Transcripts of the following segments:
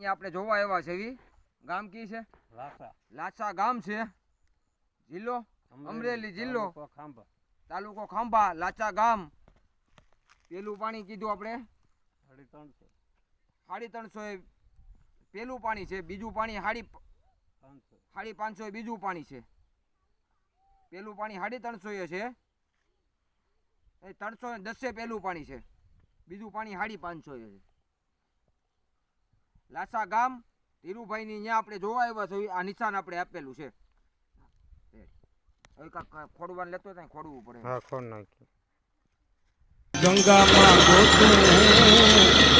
અહીંયા આપણે જોવા આવ્યા છે ગામ કી છે? લાસા. ગામ છે. જિલ્લો? અમરેલી. જિલ્લો. તાલુકો ખાંભા. લાચા ગામ. પેલું પાણી કીધું આપણે. સાડી ત્રણસો. એ પેલું પાણી છે બીજું પાણી સાડી સાડી પાંચસો. એ બીજું પાણી છે. પેલું પાણી સાડી ત્રણસો એ છે. એ ત્રણસો ને દસે પેલું પાણી છે. બીજું પાણી સાડી પાંચસો એ છે. લાસા ગામ ધીરુભાઈની અહીંયા આપણે જોવા આવ્યા છે આ નિશાન આપણે આપેલું છે. હવે કાંક ખોડવાનું લેતો ત્યાં ખોડવું પડે. હા ખોડ નાખ્યું ગંગામાં ગોતું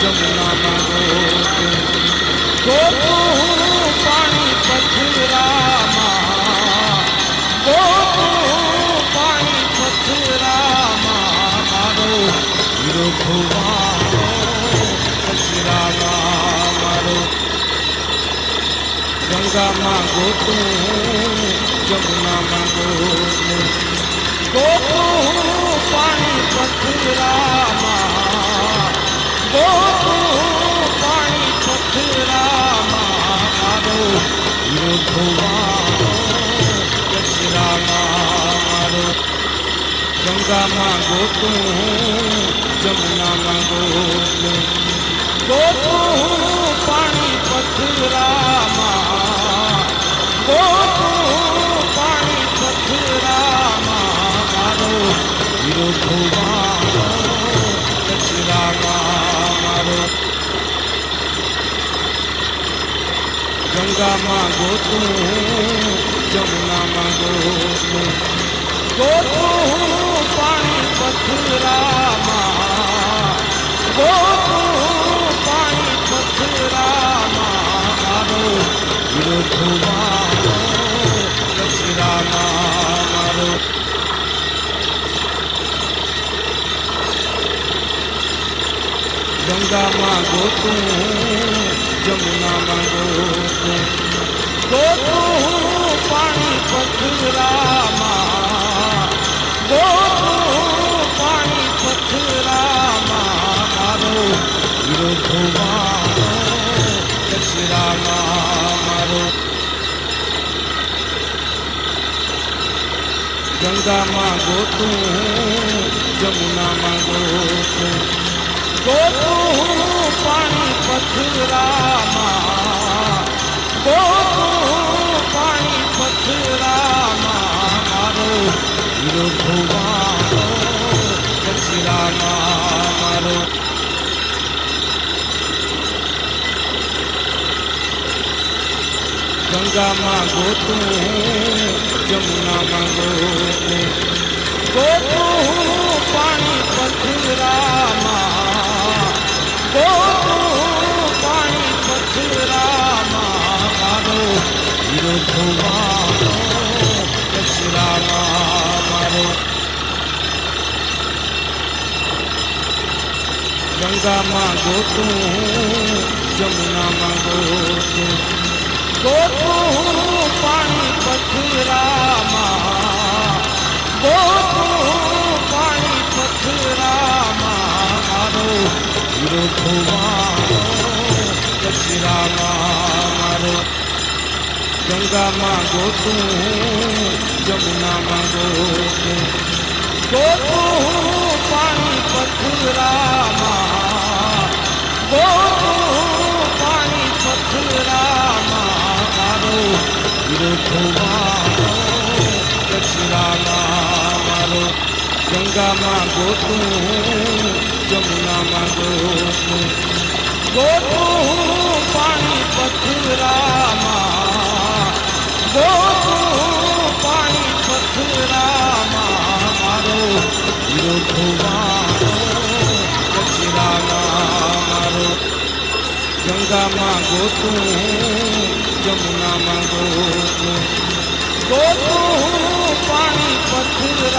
જમુનામાં ગોતું ગોતું ગંગામાં ગોતું જમુનામાં ગોતું ગોતું પાણી પથરામાં ગોતું પાણી પથરામાં. મારો હીરો ધોવાનો કચરામાં મારો. ગંગામાં ગોતું જમુનામાં ગોતું ગોતું પાણી ગંગામાં ગોતું જમુનામાં ગોતું. ગોતું પાણી પથરામાં. ગંગામાં ગોતું જમુનામાં ગોતું ગોતું પાણી પથરામાં ગોતું પાણી પથરામાં મારો હીરો ધોવાનો કચરામાં મારો ગંગામાં ગોતું જમુનામાં ગોતું હીરો ધોવાનો કચરામાં મારો ગંગામાં ગોતું જમુનામાં ગોતું ગંગામાં ગોતું જમુનામાં ગોતું ગોતું પાણી પથરામાં ગોતું પાણી પથરામાં મારો હીરો કચરામાં મારો ગંગામાં ગોતું જમુનામાં ગોતું ગોતું ગંગામાં ગોતું જમુનામાં ગોતું ગોતું પાણી પથરામાં ગોતું પાણી પથરામાં મારો હીરો ગંગામાં ગોતું જમુનામાં ગોતું ગોતું પાણી પથરામાં